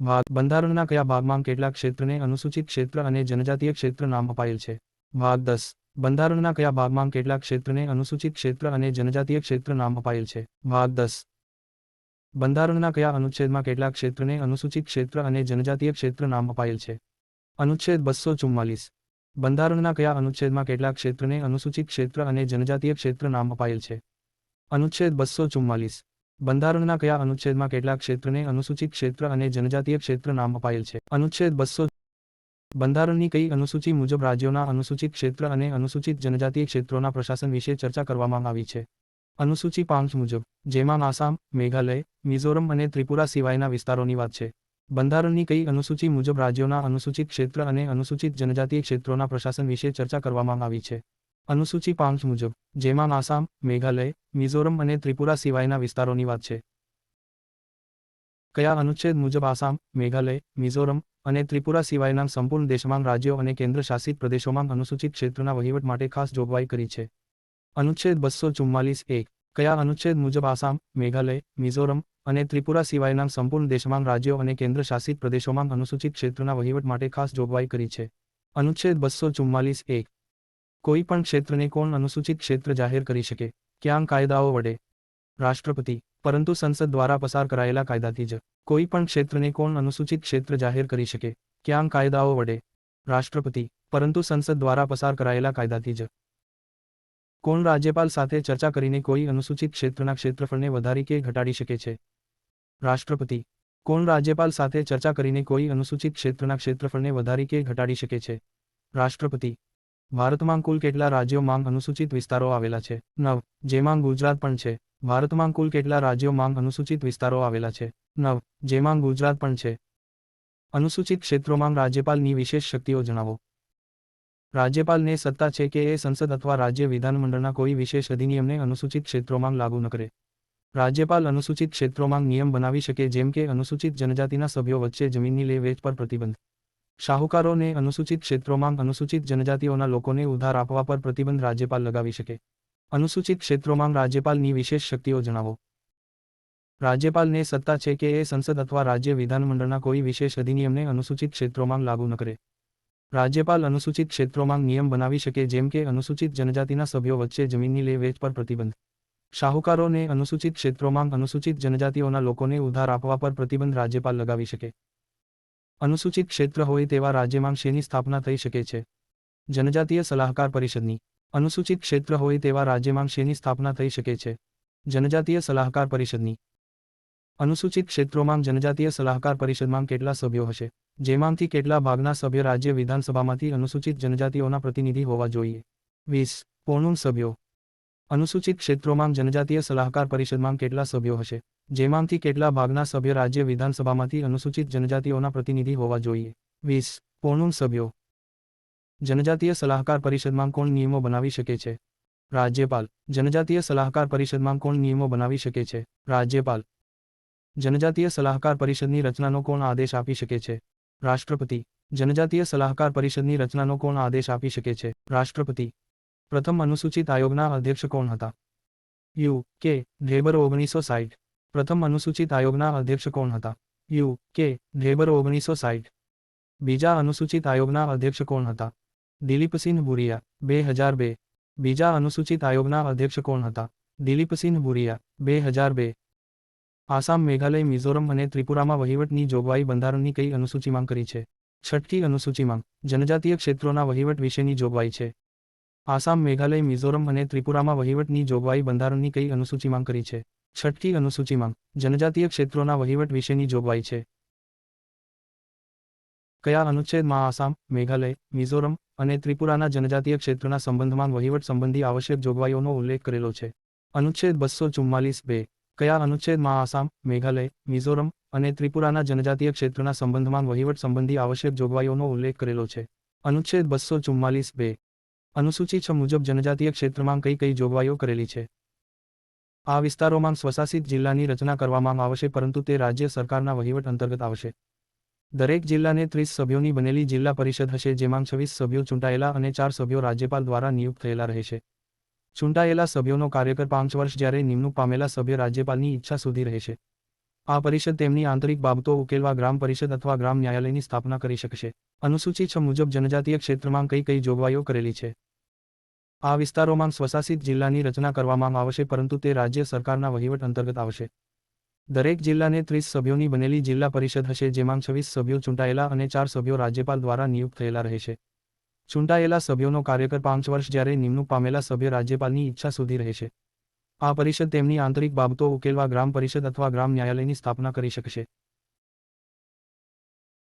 ભાગ બંધારણના કયા ભાગમાં કેટલાક ક્ષેત્રને અનુસૂચિત ક્ષેત્ર અને જનજાતીય ક્ષેત્ર નામ અપાયેલ છે? ભાગ દસ. બંધારણના કયા ભાગમાં કેટલાક ક્ષેત્રને અનુસૂચિત ક્ષેત્ર અને જનજાતીય ક્ષેત્ર નામ અપાયેલ છે? ભાગ દસ. બંધારણના કયા અનુચ્છેદમાં કેટલાક ક્ષેત્રને અનુસૂચિત ક્ષેત્ર અને જનજાતીય ક્ષેત્ર નામ અપાયેલ છે? અનુચ્છેદ બસો ચુમ્માલીસ. બંધારણના કયા અનુચ્છેદમાં કેટલાક ક્ષેત્રને અનુસૂચિત ક્ષેત્ર અને જનજાતીય ક્ષેત્ર નામ અપાયેલ છે? અનુચ્છેદ બસો ચુમ્માલીસ. બંધારણના કયા અનુચ્છેદમાં કેટલાક ક્ષેત્રને અનુસૂચિત ક્ષેત્ર અને જનજાતીય ક્ષેત્ર નામ અપાયેલ છે? અનુચ્છેદ બસો બંધારણની કઈ અનુસૂચિ મુજબ રાજ્યોના અનુસૂચિત ક્ષેત્ર અને અનુસૂચિત જનજાતીય ક્ષેત્રોના પ્રશાસન વિશે ચર્ચા કરવામાં આવી છે? અનુસૂચિ પાંચ મુજબ, જેમાં આસામ, મેઘાલય, મિઝોરમ અને ત્રિપુરા સિવાયના વિસ્તારોની વાત છે. બંધારણની કઈ અનુસૂચિ મુજબ રાજ્યોના અનુસૂચિત ક્ષેત્ર અને અનુસૂચિત જનજાતીય ક્ષેત્રોના પ્રશાસન વિશે ચર્ચા કરવામાં આવી છે? અનુસૂચિ પાંચ મુજબ, જેમાં આસામ, મેઘાલય, મિઝોરમ અને ત્રિપુરા સિવાયના વિસ્તારોની વાત છે. કયા અનુચ્છેદ મુજબ આસામ, મેઘાલય, મિઝોરમ અને ત્રિપુરા સિવાયના સંપૂર્ણ દેશમાં રાજ્યો અને કેન્દ્ર શાસિત પ્રદેશોમાં અનુસૂચિત ક્ષેત્રના વહીવટ માટે ખાસ જોગવાઈ કરી છે? અનુચ્છેદ બસો ચુમ્માલીસ એક. કયા અનુચ્છેદ મુજબ આસામ, મેઘાલય, મિઝોરમ અને ત્રિપુરા સિવાયના સંપૂર્ણ દેશમાં રાજ્યો અને કેન્દ્ર શાસિત પ્રદેશોમાં અનુસૂચિત ક્ષેત્રના વહીવટ માટે ખાસ જોગવાઈ કરી છે? અનુચ્છેદ બસો ચુમ્માલીસ એક. કોઈ પણ ક્ષેત્રને કોણ અનુસૂચિત ક્ષેત્ર જાહેર કરી શકે? ક્યાં કાયદાઓ વડે. રાષ્ટ્રપતિ. પરંતુ સંસદ દ્વારા પસાર કરાયેલા કાયદાથી જ. કોઈ પણ ક્ષેત્રને કોણ અનુસૂચિત ક્ષેત્ર જાહેર કરી શકે? ક્યાં કાયદાઓ વડે. રાષ્ટ્રપતિ. પરંતુ સંસદ દ્વારા પસાર કરાયેલા કાયદાથી જ. કોણ રાજ્યપાલ સાથે ચર્ચા કરીને કોઈ અનુસૂચિત ક્ષેત્રના ક્ષેત્રફળને વધારી કે ઘટાડી શકે છે? રાષ્ટ્રપતિ. કોણ રાજ્યપાલ સાથે ચર્ચા કરીને કોઈ અનુસૂચિત ક્ષેત્રના ક્ષેત્રફળને વધારી કે ઘટાડી શકે છે? રાષ્ટ્રપતિ. ભારતમાં કુલ કેટલા રાજ્યોમાં અનુસૂચિત વિસ્તારો આવેલા છે? નવ. જેમાં ગુજરાત પણ છે. ભારતમાં કુલ કેટલા રાજ્યોમાં અનુસૂચિત વિસ્તારો આવેલા છે? નવ. જેમાં ગુજરાત પણ છે. અનુસૂચિત ક્ષેત્રોમાં રાજ્યપાલની વિશેષ શક્તિઓ જણાવો. રાજ્યપાલને સત્તા છે કે એ સંસદ અથવા રાજ્ય વિધાનમંડળના કોઈ વિશેષ અધિનિયમને અનુસૂચિત ક્ષેત્રોમાં લાગુ ન કરે. રાજ્યપાલ અનુસૂચિત ક્ષેત્રોમાં નિયમ બનાવી શકે જેમ કે અનુસૂચિત જનજાતિના સભ્યો વચ્ચે જમીનની લે વેચ પર પ્રતિબંધ. શાહુકારોને અનુસૂચિત ક્ષેત્રોમાં અનુસૂચિત જનજાતિઓના લોકોને ઉધાર આપવા પર પ્રતિબંધ રાજ્યપાલ લગાવી શકે. અનુસૂચિત ક્ષેત્રોમાં રાજ્યપાલની વિશેષ શક્તિઓ જણાવો. રાજ્યપાલને સત્તા છે કે એ સંસદ અથવા રાજ્ય વિધાનમંડળના કોઈ વિશેષ અધિનિયમને અનુસૂચિત ક્ષેત્રોમાં લાગુ ન કરે. રાજ્યપાલ અનુસૂચિત ક્ષેત્રોમાં નિયમ બનાવી શકે જેમ કે અનુસૂચિત જનજાતિના સભ્યો વચ્ચે જમીનની લે વેચ પર પ્રતિબંધ. શાહુકારોને અનુસૂચિત ક્ષેત્રોમાં અનુસૂચિત જનજાતિઓના લોકોને ઉધાર આપવા પર પ્રતિબંધ રાજ્યપાલ લગાવી શકે. અનુસૂચિત ક્ષેત્ર હોય તેવા રાજ્યમાં શેની સ્થાપના થઈ શકે છે? જનજાતીય સલાહકાર પરિષદની અનુસૂચિત ક્ષેત્ર હોય તેવા રાજ્યમાં શેની સ્થાપના થઈ શકે છે? જનજાતીય સલાહકાર પરિષદની અનુસૂચિત ક્ષેત્રોમાં જનજાતીય સલાહકાર પરિષદમાં કેટલા સભ્યો હશે? જેમાંથી કેટલા ભાગના સભ્ય રાજ્ય વિધાનસભામાંથી અનુસૂચિત જનજાતિઓના પ્રતિનિધિ હોવા જોઈએ? વીસ. પોણું સભ્યો. અનુસૂચિત ક્ષેત્રોમાં જનજાતીય સલાહકાર પરિષદમાં કેટલા સભ્યો હશે? જેમાંથી કેટલા ભાગના સભ્ય રાજ્ય વિધાનસભામાંથી અનુસૂચિત જનજાતિઓના પ્રતિનિધિ હોવા જોઈએ. વીસ. કોણું સભ્યો. જનજાતીય સલાહકાર પરિષદમાં કોણ નિયમો બનાવી શકે છે? રાજ્યપાલ. જનજાતીય સલાહકાર પરિષદમાં કોણ નિયમો બનાવી શકે છે? રાજ્યપાલ. જનજાતીય સલાહકાર પરિષદની રચનાનો કોણ આદેશ આપી શકે છે? રાષ્ટ્રપતિ. જનજાતીય સલાહકાર પરિષદની રચનાનો કોણ આદેશ આપી શકે છે? રાષ્ટ્રપતિ. પ્રથમ અનુસૂચિત આયોગના અધ્યક્ષ કોણ હતા? યુ. કે. ઢેબર ઓગણીસો સાઠ પ્રથમ અનુસૂચિત આયોગના અધ્યક્ષ કોણ હતા? યુ, કે, ઢેબર ઓગણીસો સાઠ બીજા અનુસૂચિત આયોગના અધ્યક્ષ કોણ હતા? દિલીપસિંહ ભુરિયા, બે હજાર બે. બીજા અનુસૂચિત આયોગના અધ્યક્ષ કોણ હતા? દિલીપસિંહ ભુરિયા, બે હજાર બે. આસામ, મેઘાલય, મિઝોરમ અને ત્રિપુરામાં વહીવટની જોગવાઈ બંધારણની કઈ અનુસૂચિમાં કરી છે? છઠ્ઠી અનુસૂચિમાં જનજાતીય ક્ષેત્રોના વહીવટ વિશેની જોગવાઈ છે. આસામ, મેઘાલય, મિઝોરમ અને ત્રિપુરામાં વહીવટની જોગવાઈ બંધારણની કઈ અનુસૂચિમાં કરી છે? છઠ્ઠી અનુસૂચિમાં જનજાતીય ક્ષેત્રોના વહીવટ વિશેની જોગવાઈ છે. કયા અનુચ્છેદમાં આસામ, મેઘાલય, મિઝોરમ અને ત્રિપુરાના જનજાતીય ક્ષેત્રના સંબંધમાં વહીવટ સંબંધી આવશ્યક જોગવાઈઓનો ઉલ્લેખ કરેલો છે? અનુચ્છેદ બસો ચુમ્માલીસ બે. કયા અનુચ્છેદમાં આસામ, મેઘાલય, મિઝોરમ અને ત્રિપુરાના જનજાતીય ક્ષેત્રના સંબંધમાં વહીવટ સંબંધી આવશ્યક જોગવાઈઓનો ઉલ્લેખ કરેલો છે? અનુચ્છેદ બસો ચુમ્માલીસ બે. અનુસૂચિ છ મુજબ જનજાતીય ક્ષેત્રમાં કઈ કઈ જોગવાઈઓ કરેલી છે? આ વિસ્તારોમાં સ્વશાસિત જિલ્લાની રચના કરવામાં આવશે, પરંતુ તે રાજ્ય સરકારના વહીવટ અંતર્ગત આવશે. દરેક જિલ્લાને ત્રીસ સભ્યોની બનેલી જિલ્લા પરિષદ હશે, જેમાં છવ્વીસ સભ્યો ચૂંટાયેલા અને ચાર સભ્યો રાજ્યપાલ દ્વારા નિયુક્ત થયેલા રહેશે. ચૂંટાયેલા સભ્યોનો કાર્યકર પાંચ વર્ષ જ્યારે નિમણૂક પામેલા સભ્ય રાજ્યપાલની ઈચ્છા સુધી રહેશે. આ પરિષદ તેમની આંતરિક બાબતો ઉકેલવા ગ્રામ પરિષદ અથવા ગ્રામ ન્યાયાલયની સ્થાપના કરી શકશે. અનુસૂચિ છ મુજબ જનજાતીય ક્ષેત્રમાં કઈ કઈ જોગવાઈઓ કરેલી છે. આ વિસ્તારોમાં સ્વશાસિત જિલ્લાની રચના કરવામાં આવશે પરંતુ તે રાજ્ય સરકારના વહીવટ અંતર્ગત આવશે. દરેક જિલ્લાને ત્રીસ સભ્યોની બનેલી જિલ્લા પરિષદ હશે જેમાં છવ્વીસ સભ્યો ચૂંટાયેલા અને ચાર સભ્યો રાજ્યપાલ દ્વારા નિયુક્ત થયેલા રહેશે. ચૂંટાયેલા સભ્યોનો કાર્યકર પાંચ વર્ષ જ્યારે નિમણૂક પામેલા સભ્ય રાજ્યપાલની ઈચ્છા સુધી રહેશે. આ પરિષદ તેમની આંતરિક બાબતો ઉકેલવા ગ્રામ પરિષદ અથવા ગ્રામ ન્યાયાલયની સ્થાપના કરી શકશે.